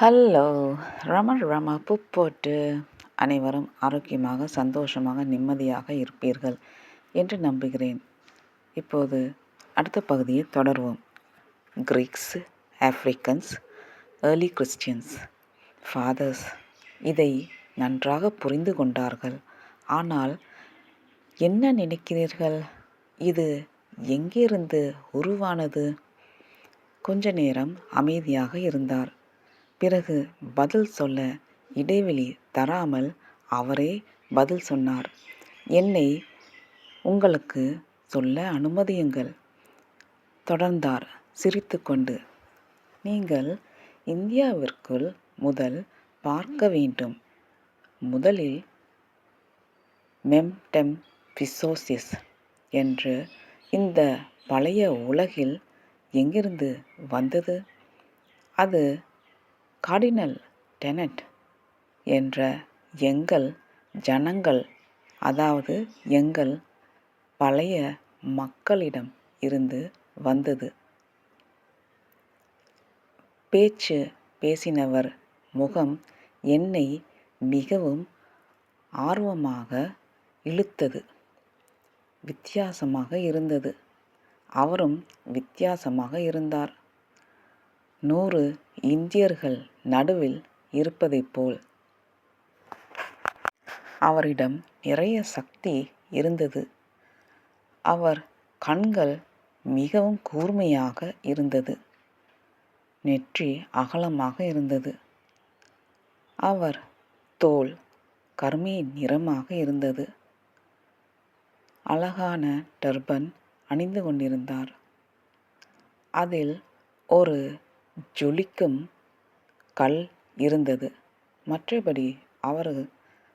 Hello ரம ரம புப்போட்டு அனைவரும் ஆரோக்கியமாக சந்தோஷமாக நிம்மதியாக இருப்பீர்கள் என்று நம்புகிறேன். இப்போது அடுத்த பகுதியை தொடர்வோம். Greeks Africans early Christians fathers இதை நன்றாக புரிந்து கொண்டார்கள். ஆனால் என்ன நினைக்கிறீர்கள்? இது எங்கிருந்து உருவானது? கொஞ்ச நேரம் அமைதியாக இருந்தார். பிறகு பதில் சொல்ல இடைவெளி தராமல் அவரே பதில் சொன்னார். என்னை உங்களுக்கு சொல்ல அனுமதியுங்கள். தொடர்ந்தார் சிரித்துக்கொண்டு. நீங்கள் இந்தியாவிற்குள் முதல் பார்க்க வேண்டும். முதலில் மெம்டெம் பிசோசிஸ் என்று இந்த பழைய உலகில் எங்கிருந்து வந்தது? அது கார்டினல் டெனட் என்ற எங்கள் ஜனங்கள் அதாவது எங்கள் பழைய மக்களிடம் இருந்து வந்தது. பேச்சு பேசினவர் முகம் என்னை மிகவும் ஆர்வமாக இழுத்தது. வித்தியாசமாக இருந்தது. அவரும் வித்தியாசமாக இருந்தார். நூறு இந்தியர்கள் நடுவில் இருப்பதைப் போல். அவரிடம் நிறைய சக்தி இருந்தது. அவர் கண்கள் மிகவும் கூர்மையாக இருந்தது. நெற்றி அகலமாக இருந்தது. அவர் தோல் கருமை நிறமாக இருந்தது. அழகான டர்பன் அணிந்து கொண்டிருந்தார். அதில் ஒரு ஜொலிக்கும் கல் இருந்தது. மற்றபடி அவர்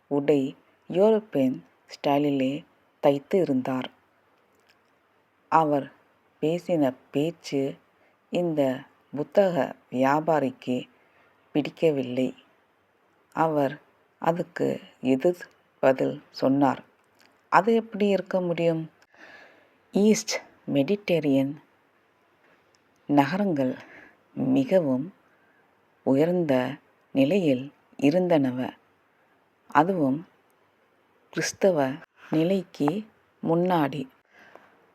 உடை யூரோப்பியன் ஸ்டைலிலே தைத்து இருந்தார். அவர் பேசின பேச்சு இந்த புத்தக வியாபாரிக்கு பிடிக்கவில்லை. அவர் அதுக்கு எதிர் பதில் சொன்னார். அது எப்படி இருக்க முடியும்? ஈஸ்ட் மெடிட்டேரியன் நகரங்கள் மிகவும் உயர்ந்த நிலையில் இருந்தனவ. அதுவும் கிறிஸ்தவ நிலைக்கு முன்னாடி.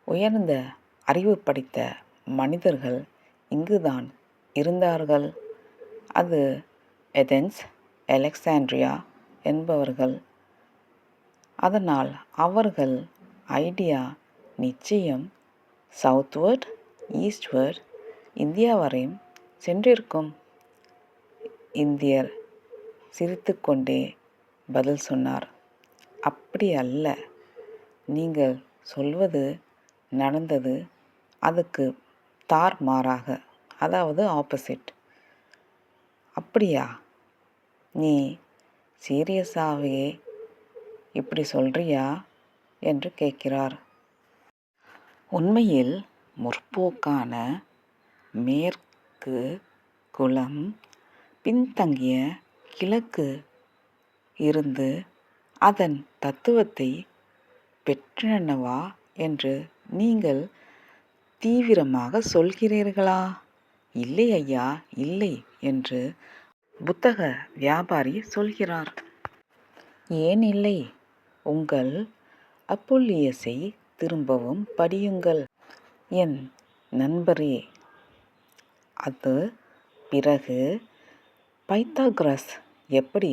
உயர்ந்த அறிவு படித்த மனிதர்கள் இங்குதான் இருந்தார்கள். அது எதென்ஸ் அலெக்சாண்ட்ரியா என்பவர்கள். அதனால் அவர்கள் ஐடியா நிச்சயம் சவுத்வர்ட் ஈஸ்ட்வர்ட் இந்தியா வரையும் சென்றிருக்கும் இந்தியர் சிரித்துக்கொண்டே பதில் சொன்னார் அப்படி அல்ல. நீங்கள் சொல்வது நடந்தது அதுக்கு தார் மாறாக அதாவது ஆப்போசிட் அப்படியா? நீ சீரியஸாகவே இப்படி சொல்றியா? என்று கேட்கிறார். உண்மையில் முற்போக்கான மேற்கு குளம் பின்தங்கிய கிழக்கு இருந்து அதன் தத்துவத்தை பெற்றனவா என்று நீங்கள் தீவிரமாக சொல்கிறீர்களா? இல்லை ஐயா இல்லை என்று புத்தக வியாபாரி சொல்கிறார். ஏன் இல்லை? உங்கள் அப்புல்லியஸை திரும்பவும் படியுங்கள். என் நண்பரே அது பிறகு பைத்தாகரஸ் எப்படி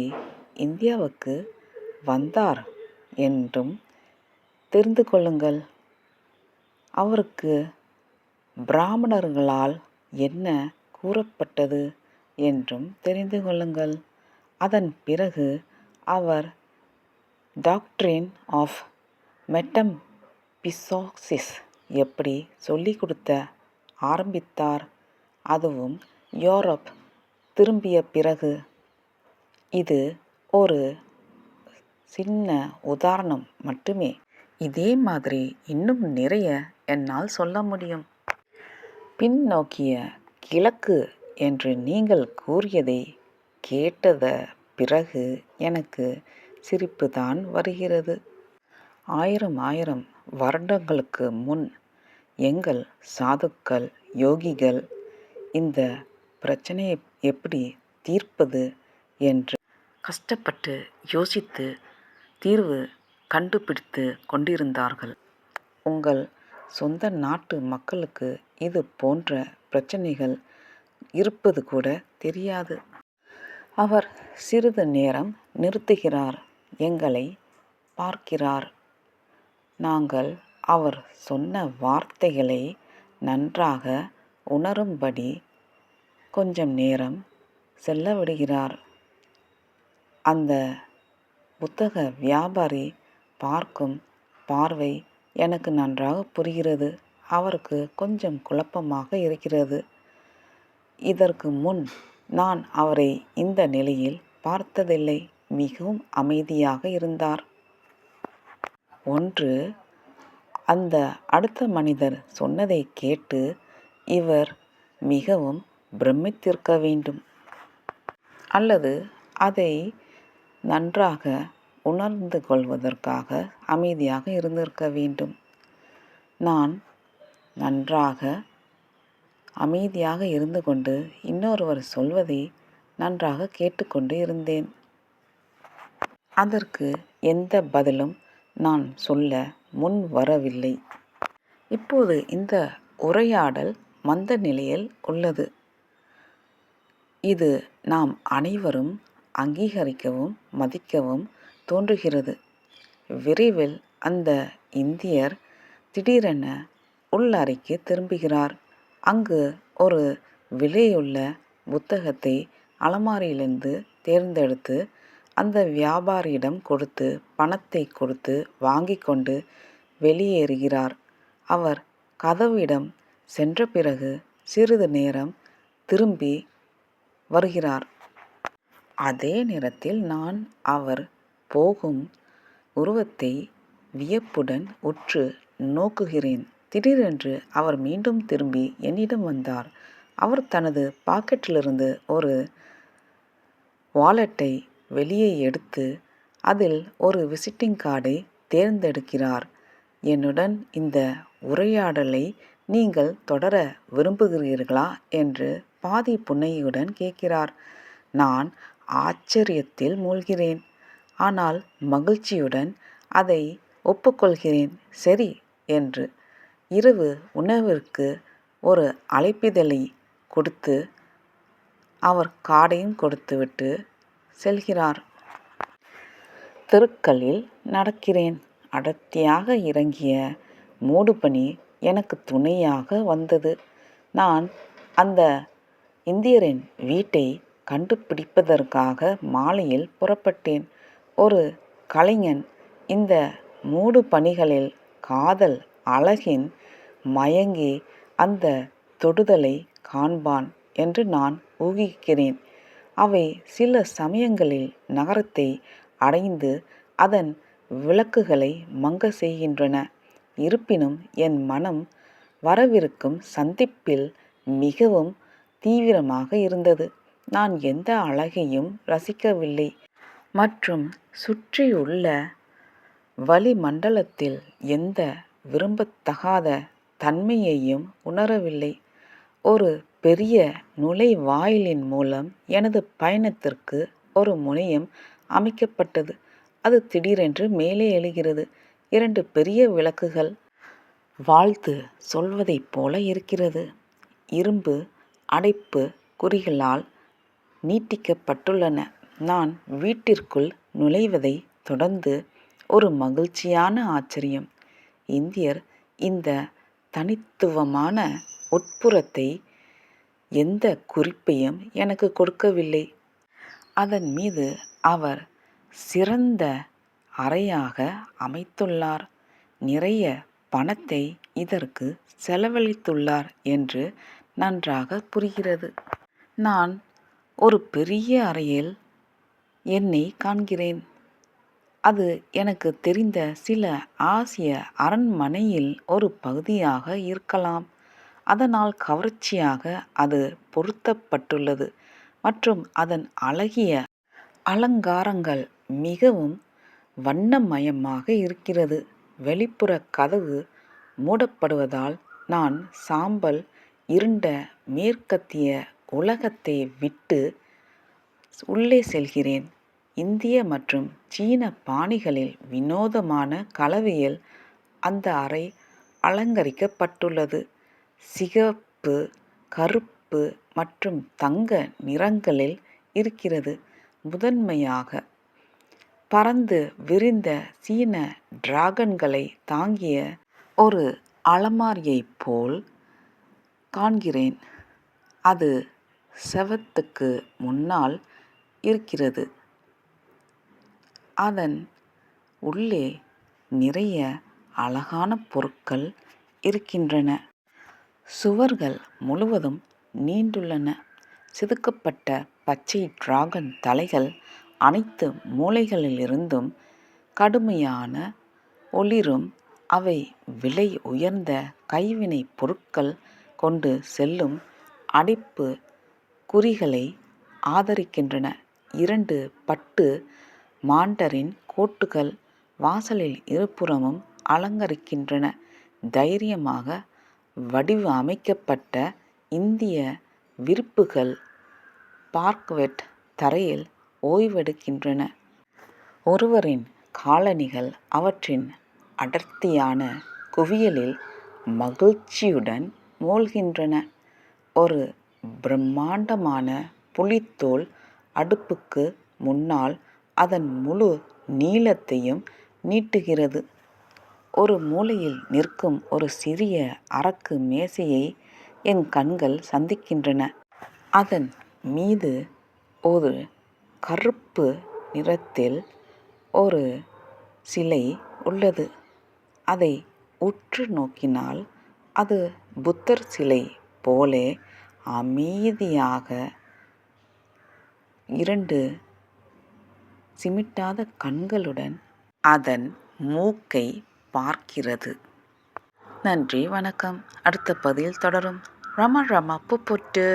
இந்தியாவுக்கு வந்தார் என்றும் தெரிந்து கொள்ளுங்கள். அவருக்கு பிராமணர்களால் என்ன கூறப்பட்டது என்றும் தெரிந்து கொள்ளுங்கள். அதன் பிறகு அவர் டாக்ட்ரின் ஆஃப் மெட்டம் பிசாக்சிஸ் எப்படி சொல்லிக் கொடுத்த ஆரம்பித்தார். அதுவும் யூரோப் திரும்பிய பிறகு. இது ஒரு சின்ன உதாரணம் மட்டுமே. இதே மாதிரி இன்னும் நிறைய என்னால் சொல்ல முடியும். பின்னோக்கிய கிழக்கு என்று நீங்கள் கூறியதை கேட்டத பிறகு எனக்கு சிரிப்பு தான் வருகிறது. ஆயிரம் ஆயிரம் வருடங்களுக்கு முன் எங்கள் சாதுக்கள் யோகிகள் இந்த பிரச்சனையை எப்படி தீர்ப்பது என்று கஷ்டப்பட்டு யோசித்து தீர்வு கண்டுபிடித்து கொண்டிருந்தார்கள். உங்கள் சொந்த நாட்டு மக்களுக்கு இது போன்ற பிரச்சனைகள் இருப்பது கூட தெரியாது. அவர் சிறிது நேரம் நிறுத்துகிறார். எங்களை பார்க்கிறார். நாங்கள் அவர் சொன்ன வார்த்தைகளை நன்றாக உணரும்படி கொஞ்சம் நேரம் செல்லவிடுகிறார் அந்த புத்தக வியாபாரி பார்க்கும் பார்வை எனக்கு நன்றாக புரிகிறது. அவருக்கு கொஞ்சம் குழப்பமாக இருக்கிறது. இதற்கு முன் நான் அவரை இந்த நிலையில் பார்த்ததில்லை. மிகவும் அமைதியாக இருந்தார். ஒன்று அந்த அடுத்த மனிதர் சொன்னதை கேட்டு இவர் மிகவும் பிரமித்திருக்க வேண்டும். அல்லது அதை நன்றாக உணர்ந்து கொள்வதற்காக அமைதியாக இருந்திருக்க வேண்டும். நான் நன்றாக அமைதியாக இருந்து கொண்டு இன்னொருவர் சொல்வதை நன்றாக கேட்டுக்கொண்டு இருந்தேன். அதற்கு எந்த பதிலும் நான் சொல்ல முன் வரவில்லை. இப்போது இந்த உரையாடல் மந்த நிலையில் உள்ளது. இது நாம் அனைவரும் அங்கீகரிக்கவும் மதிக்கவும் தோன்றுகிறது. விரைவில் அந்த இந்தியர் திடீரென உள்ளறைக்கு திரும்புகிறார். அங்கு ஒரு விலையுள்ள புத்தகத்தை அலமாரியிலிருந்து தேர்ந்தெடுத்து அந்த வியாபாரியிடம் கொடுத்து பணத்தை கொடுத்து வாங்கி கொண்டு வெளியேறுகிறார். அவர் கதவிடம் சென்ற பிறகு சிறிது நேரம் திரும்பி வருகிறார். அதே நேரத்தில் நான் அவர் போகும் உருவத்தை வியப்புடன் உற்று நோக்குகிறேன். திடீரென்று அவர் மீண்டும் திரும்பி என்னிடம் வந்தார். அவர் தனது பாக்கெட்டிலிருந்து ஒரு வாலெட்டை வெளியே எடுத்து அதில் ஒரு விசிட்டிங் கார்டை தேர்ந்தெடுக்கிறார். என்னுடன் இந்த உரையாடலை நீங்கள் தொடர விரும்புகிறீர்களா? என்று பாதி புன்னையுடன் கேட்கிறார். நான் ஆச்சரியத்தில் மூழ்கிறேன். ஆனால் மகிழ்ச்சியுடன் அதை ஒப்புக்கொள்கிறேன். சரி என்று இரவு உணவிற்கு ஒரு அழைப்பிதழை கொடுத்து அவர் காடையும் கொடுத்துவிட்டு செல்கிறார். தெருக்களில் நடக்கிறேன். அடர்த்தியாக இறங்கிய மூடுபனி எனக்கு துணையாக வந்தது. நான் அந்த இந்தியரின் வீட்டை கண்டுபிடிப்பதற்காக மாலையில் புறப்பட்டேன். ஒரு கலைஞன் இந்த மூடு பணிகளில் காதல் அழகின் மயங்கி அந்த தொடுதலை காண்பான் என்று நான் ஊகிக்கிறேன். அவை சில சமயங்களில் நகரத்தை அடைந்து அதன் விளக்குகளை மங்க செய்கின்றன. இருப்பினும் என் மனம் வரவிருக்கும் சந்திப்பில் மிகவும் தீவிரமாக இருந்தது. நான் எந்த அழகையும் ரசிக்கவில்லை. மற்றும் சுற்றியுள்ள வளிமண்டலத்தில் எந்த விரும்பத்தகாத தன்மையையும் உணரவில்லை. ஒரு பெரிய நுழைவாயிலின் மூலம் எனது பயணத்திற்கு ஒரு முனையம் அமைக்கப்பட்டது. அது திடீரென்று மேலே எழுகிறது. இரண்டு பெரிய விளக்குகள் வாழ்த்து சொல்வதைப் போல இருக்கிறது. இரும்பு அடைப்பு குறிகளால் நீட்டிக்கப்பட்டுள்ளன. நான் வீட்டிற்குள் நுழைவதை தொடர்ந்து ஒரு மகிழ்ச்சியான ஆச்சரியம். இந்தியர் இந்த தனித்துவமான உட்புறத்தை எந்த குறிப்பையும் எனக்கு கொடுக்கவில்லை. அதன் மீது அவர் சிறந்த அறையாக அமைத்துள்ளார். நிறைய பணத்தை இதற்கு செலவழித்துள்ளார் என்று நன்றாக புரிகிறது. நான் ஒரு பெரிய அறையில் என்னை காண்கிறேன். அது எனக்கு தெரிந்த சில ஆசிய அரண்மனையில் ஒரு பகுதியாக இருக்கலாம். அதனால் கவர்ச்சியாக அது பொருத்தப்பட்டுள்ளது மற்றும் அதன் அழகிய அலங்காரங்கள் மிகவும் வண்ணமயமாக இருக்கிறது. வெளிப்புற கதவு மூடப்படுவதால் நான் சாம்பல் இருண்ட மேற்கத்திய உலகத்தை விட்டு உள்ளே செல்கிறேன். இந்திய மற்றும் சீன பாணிகளில் வினோதமான கலவையில் அந்த அறை அலங்கரிக்கப்பட்டுள்ளது. சிகப்பு கருப்பு மற்றும் தங்க நிறங்களில் இருக்கிறது. முதன்மையாக பறந்து விரிந்த சீன டிராகன்களை தாங்கிய ஒரு அலமாரியைப் போல் காண்கிறேன். அது செவத்துக்கு முன்னால் இருக்கிறது. அதன் உள்ளே நிறைய அழகான பொருட்கள் இருக்கின்றன. சுவர்கள் முழுவதும் நீண்டுள்ளன. செதுக்கப்பட்ட பச்சை டிராகன் தலைகள் அனைத்து மூலைகளிலிருந்தும் கடுமையான ஒளிரும் அவை விலை உயர்ந்த கைவினை பொருட்கள் கொண்டு செல்லும் அடைப்பு குறிகளை ஆதரிக்கின்றன. இரண்டு பட்டு மாண்டரின் கோட்டுகள் வாசலில் இருபுறமும் அலங்கரிக்கின்றன. தைரியமாக வடிவமைக்கப்பட்ட இந்திய விரிப்புகள் பார்க்வெட் தரையில் ஓய்வெடுக்கின்றன. ஒருவரின் காலணிகள் அவற்றின் அடர்த்தியான குவியலில் மகிழ்ச்சியுடன் மூழ்கின்றன. ஒரு பிரம்மாண்டமான புலித்தோல் அடுப்புக்கு முன்னால் அதன் முழு நீளத்தையும் நீட்டுகிறது. ஒரு மூலையில் நிற்கும் ஒரு சிறிய அரக்கு மேசையை என் கண்கள் சந்திக்கின்றன. அதன் மீது ஒரு கருப்பு நிறத்தில் ஒரு சிலை உள்ளது. அதை உற்று நோக்கினால் அது புத்தர் சிலை போலே அமைதியாக இரண்டு சிமிட்டாத கண்களுடன் அதன் மூக்கை பார்க்கிறது. நன்றி வணக்கம். அடுத்த பதில் தொடரும். ரம ரம புட்டு.